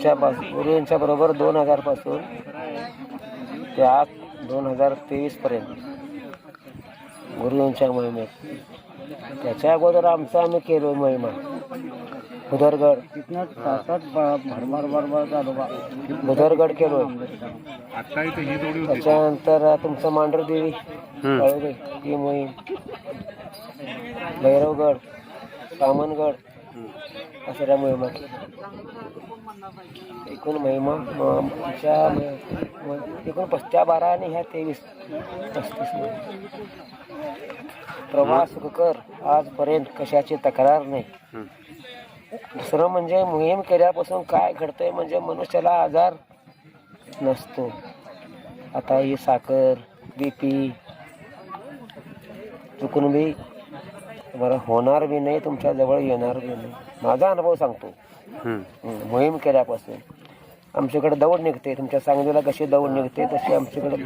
गुरुजींच्या पास गुरुजींच्या बरोबर दोन हजारपासून ते आज दोन हजार तेवीस पर्यंत गुरुजींच्या मोहिमेत. त्याच्या अगोदर आमचा आम्ही केलो महिमा. उदरगड तिथनं तासात भरभर भरभर चालू बा बुधरगड केलो. त्याच्यानंतर तुमचं मांढरदेवी ही मोहीम. भैरवगड सामनगड अशा त्या एकूण महिमा एकूण पस्त्या बारा आणि ह्या तेवीस पस्तीस. प्रवास सुखकर आजपर्यंत कशाची तक्रार नाही. दुसरं म्हणजे मोहीम केल्यापासून काय घडतंय म्हणजे मनुष्याला आजार नसतो. आता ही साखर बी पी चुकून बी तुम्हाला होणार बी नाही तुमच्या जवळ येणार बी नाही. माझा अनुभव सांगतो. हं, मोहीम केल्यापासून. आमच्याकडे दौड निघते तुमच्या सांगलीला कशी दौड निघते तशी आमच्याकडे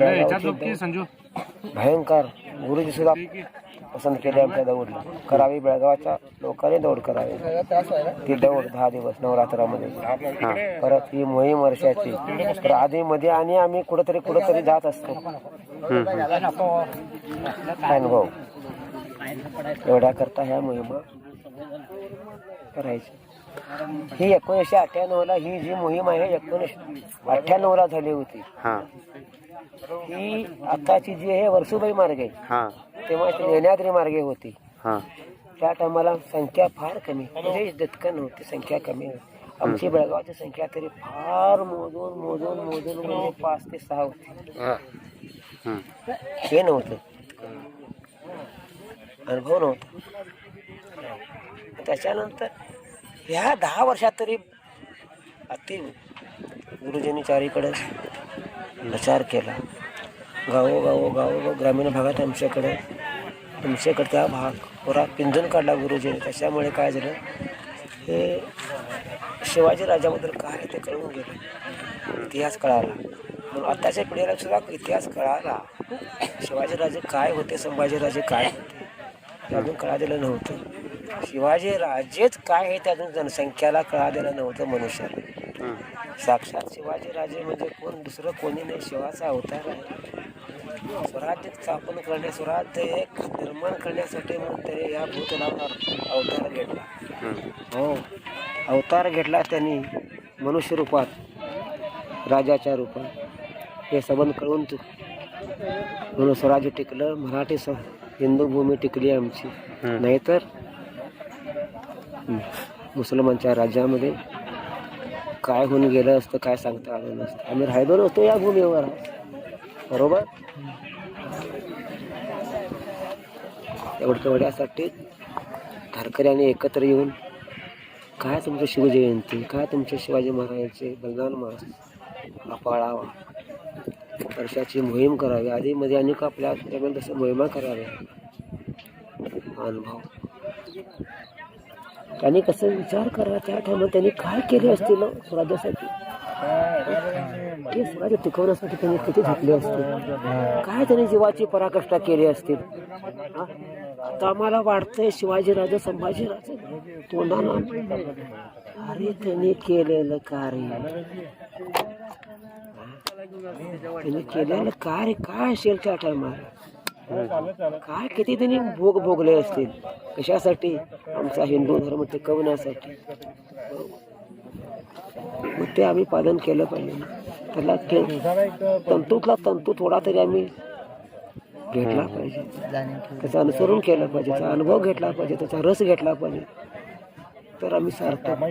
भयंकर. गुरुजी सुद्धा पसंत केले आमच्या दौडला. करावी बेळगावच्या लोकांनी दौड करावी. ती दौड दहा दिवस नवरात्रामध्ये. परत ही मोहीम वर्षाची. तर आधी मध्ये आणि आम्ही कुठेतरी कुठेतरी जात असतो. अनुभव. एवढ्या करता ह्या मोहिमा करायची. ही एकोणीसशे अठ्ठ्याण्णवला ही जी मोहीम आहे एकोणीसशे अठ्ठ्याण्णवला झाली होती. ही. आताची जी आहे वर्सुबाई मार्गे. तेव्हा ती लेण्याद्री मार्गे होती. त्या टायमाला संख्या फार कमी म्हणजे जितकं नव्हती संख्या कमी होती. आमची बेळगावची संख्या तरी फार मोजून मोजून मोजून म्हणजे पाच ते सहा होती. हे नव्हतं. अनुभव नव्हता त्याच्यानंतर ह्या दहा वर्षात तरी अति गुरुजींनी चारीकडे प्रचार केला. गावोगावो गावोगाव ग्रामीण भागात आमच्याकडे त्या भाग पुरा पिंजून काढला गुरुजीने. त्याच्यामुळे काय झालं हे शिवाजी राजाबद्दल काय आहे ते कळून गेलं. इतिहास कळाला. म्हणून आत्ताच्या पिढीला सुद्धा इतिहास कळाला. शिवाजीराजे काय होते संभाजीराजे काय होते? ते अजून कळालेलं नव्हतं. शिवाजी राजेच काय आहे ते अजून जनसंख्याला कळालेलं नव्हतं मनुष्याला. साक्षात शिवाजी राजे म्हणजे कोण? दुसरं कोणी नाही. शिवाचा अवतार आहे. स्वराज्य स्थापन करण्या स्वराज्य एक निर्माण करण्यासाठी मग त्याने या भूतलावर अवतार घेतला. हो. अवतार घेतला त्यांनी मनुष्य रूपात राजाच्या रूपात. हे संबंध कळून म्हणून स्वराज्य टिकलं. मराठी स हिंदू भूमी टिकली आमची. नाहीतर मुसलमानच्या राज्यामध्ये काय होऊन गेलं असतं काय सांगता आलं नसतं. आम्ही राहिलो नसतो या भूमीवर. बरोबर? एवढं तेवढ्यासाठी धारकऱ्यांनी एकत्र येऊन काय तुमचं शिवजयंती काय तुमचे शिवाजी महाराजांचे बलिदान मास हा पाळावा. वर्षाची मोहीम करावी. आधीमध्ये अनेक आपल्या त्यामध्ये तसं मोहिमा कराव्या. अनुभव. त्यांनी कसं विचार करा त्या टायमात त्यांनी काय केले असतील हो, स्वराज्यासाठी ते स्वराज्य टिकवण्यासाठी त्यांनी किती झटले असतील? काय त्यांनी जीवाची पराकष्टा केली असतील? आता आम्हाला वाटतंय शिवाजीराजे संभाजीराजे तोंडाला अरे त्यांनी केलेलं कार्य. त्यांनी केलेलं कार्य काय असेल त्या टायमाला काय किती त्यांनी भोग भोगले असतील? कशासाठी? आमचा हिंदू धर्म टिकवण्यासाठी मग ते आम्ही पालन केलं पाहिजे. त्याला तंतूतला तंतू थोडा तरी आम्ही घेतला पाहिजे. त्याचं अनुसरण केलं पाहिजे. त्याचा अनुभव घेतला पाहिजे. त्याचा रस घेतला पाहिजे. तर आम्ही सार्थक.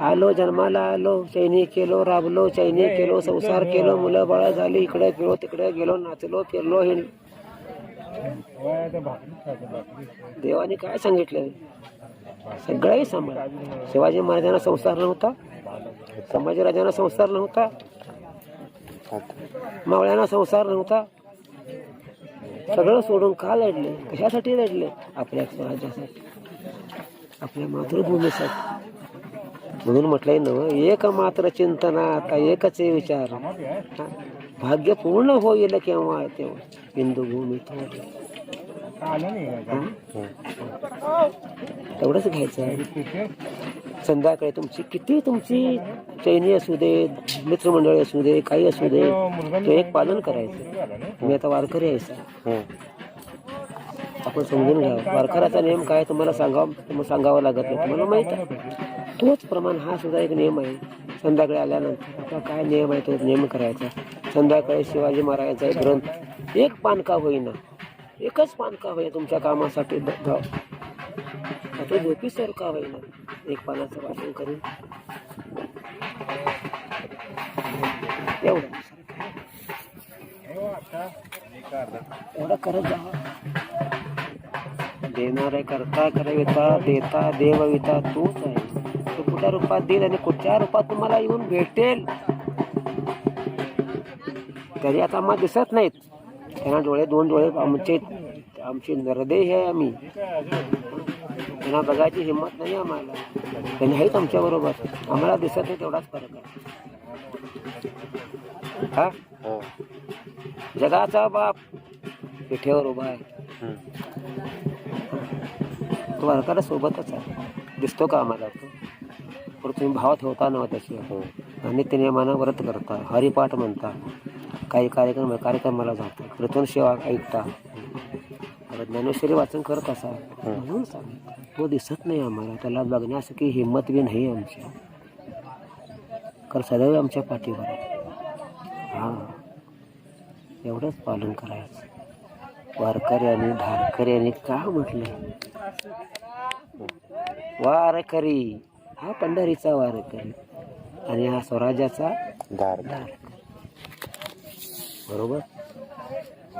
आलो जन्माला आलो चैनी केलो राबलो चैनी केलो संसार केलो मुलं बाळ झाली इकडे गेलो तिकडे गेलो नाचलो फिरलो हे देवाने काय सांगितलं? सगळंही सांभाळ. शिवाजी महाराजांना संसार नव्हता. संभाजीराजांना संसार नव्हता. मावळ्यांना संसार नव्हता. सगळं सोडून का लढले? कशासाठी लढले? आपल्या स्वराज्यासाठी. आपल्या मातृभूमीसाठी. म्हणून म्हटलंय नव एक मात्र चिंतना आता एकच विचार. भाग्य पूर्ण होईल केव्हा तेव्हा. हिंदू भूमी तेवढंच घ्यायचं आहे. संध्याकाळी तुमची किती तुमची चैनी असू दे मित्रमंडळी असू दे काही असू दे तो एक पालन करायचं. तुम्ही आता वारकरी सर. आपण समजून घ्या. वारकऱ्याचा नियम काय तुम्हाला सांगावं सांगावं लागत नाही. तुम्हाला माहीत आहे. तोच प्रमाण हा सुद्धा एक नियम आहे. संध्याकाळी आल्यानंतर आपला काय नियम आहे तो नियम करायचा. संध्याकाळी शिवाजी महाराजांचा एक ग्रंथ. एक पान का होईना. एकच पान का होईना तुमच्या कामासाठी. आता झोपी सर का होईना. एक पानाचं वाचन करून. एवढं. एवढं करत जा देणारे करता करविता देता देवविता तूच आहे. कुठल्या रूपात देईल आणि कुठच्या रूपात तुम्हाला येऊन भेटेल? तरी आता आम्हाला दिसत नाहीत. त्यांना डोळे दोन डोळे आमचे आमचे नरदेह आहे आम्ही. त्यांना बघायची हिंमत नाही आम्हाला. त्यांनी आहेत आमच्या बरोबर. आम्हाला दिसत नाही तेवढाच फरक आहे. हा? जगाचा बाप पिठेवर उभा आहे. तो सोबतच आहे. दिसतो का आम्हाला? तो पण तुम्ही भाव ठेवता ना त्याची आणि ते नियमानं व्रत करता हरिपाठ म्हणता. काही कार्यक्रम कार्यक्रमाला जाता. कीर्तन सेवा ऐकता. ज्ञानेश्वरी वाचन करत असा. म्हणून तो दिसत नाही आम्हाला. त्याला बघण्यासारखी हिंमत बी नाही आमची. कर सदैव आमच्या पाठीवर. हां. एवढंच पालन करायचं. वारकऱ्याने धारकऱ्याने का म्हटलं? वारकरी. हा पंढरीचा वारकरी आणि हा स्वराज्याचा धारकरी बरोबर?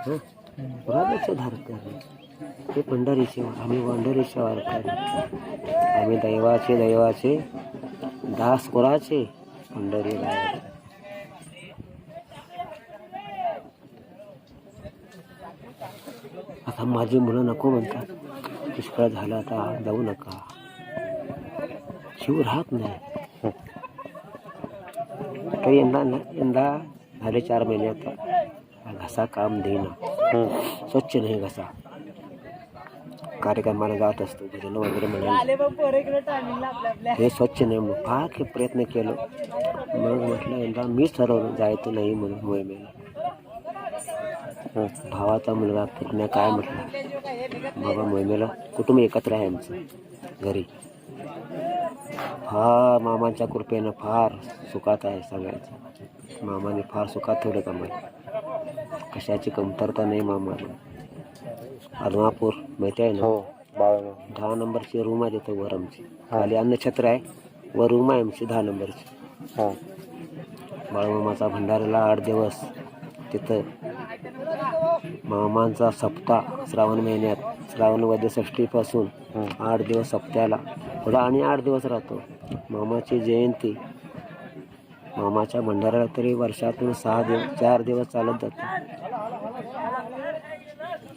स्वराज्याचे धारकरी हे पंढरीचे आम्ही पंढरीचे वारकरी आम्ही दैवाचे दैवाचे दास कोराचे पंढरी आता माझी मुलं नको म्हणतात. दुष्काळ झाला आता जाऊ नका. शिव राहत नाही तरी यंदा यंदा झाले चार महिने आता घसा काम देईना स्वच्छ नाही घसा कार्यक्रमाला जात असतो भजन वगैरे म्हणाले हे स्वच्छ नाही मग फार काही प्रयत्न केलं मग म्हटलं यंदा मीच ठरवलं जायचं नाही म्हणून मोहिमेला भावाचा मुलगा पुतण्या काय म्हटलं बाबा मोहिमेला कुटुंब एकत्र आहे आमचं घरी फार मामांच्या कृपेनं फार सुखात आहे सगळ्याचं. मामाने फार सुखात ठेवलं आम्हाला कशाची कमतरता नाही मामाला. आदमापूर माहिती आहे ना? दहा नंबरची रूम आहे तिथं वर आमची. खाली अन्नछत्र आहे. वर रूम आहे आमची दहा नंबरची. बाळमामाचा भंडाऱ्याला आठ दिवस तिथं. मामांचा सप्ताह श्रावण महिन्यात. श्रावण वैद्यषष्टीपासून आठ दिवस सप्त्याला पुढं आणि आठ दिवस राहतो. मामाची जयंती. मामाच्या भंडाऱ्याला तरी वर्षातून सहा दिवस चार दिवस चालत जातो.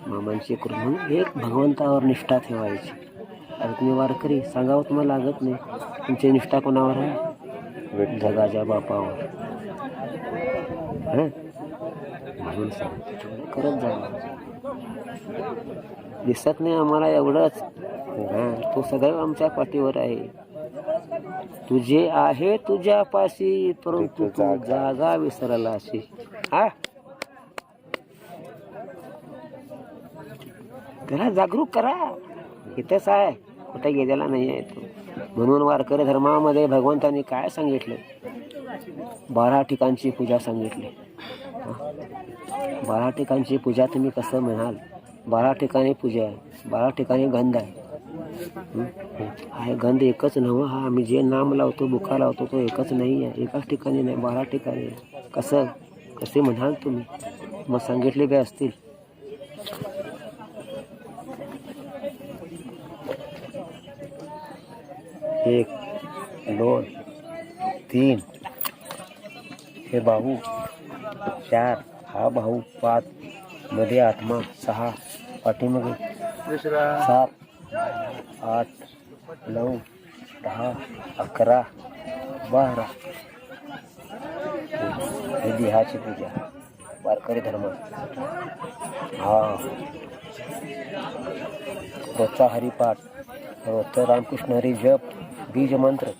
मामांची कृपा म्हणून एक भगवंतावर निष्ठा ठेवायची. अरे तुम्ही वारकरी सांगावं तुम्हाला लागत नाही. तुमची निष्ठा कोणावर आहे? जगाच्या बापावर. म्हणून सांग करत जा. दिसत नाही आम्हाला एवढंच. हा तो सदैव आमच्या पाठीवर आहे. तुझे आहे तुझ्या पाशी परंतु तू जागा विसरला अशी. हा? त्याला जागरूक करा. इथंच आहे. कुठे गेलेला नाही आहे तो. म्हणून वारकरी धर्मामध्ये भगवंतांनी काय सांगितलं? बारा ठिकाणची पूजा सांगितली. बारा ठिकाणची पूजा तुम्ही कसं म्हणाल? बारा ठिकाणी पूजा आहे बारा ठिकाणी गंध आहे. हा? गंध एकच नव्हं हा आम्ही जे नाम लावतो बुका लावतो तो एकच नाही आहे. एकाच ठिकाणी नाही बारा ठिकाणी कसं? कसे म्हणाल तुम्ही? मग सांगितले बी असतील. एक दोन तीन. हे बाहू. चार. हा भाऊ पाच मध्ये आत्मा सहा पाठीमागे सात आठ नऊ दहा अकरा बारा. ही देहाची पूजा. वारकरी धर्म. हा. रोजचा हरिपाठ. रोजचं रामकृष्ण हरी जप. बीज मंत्र.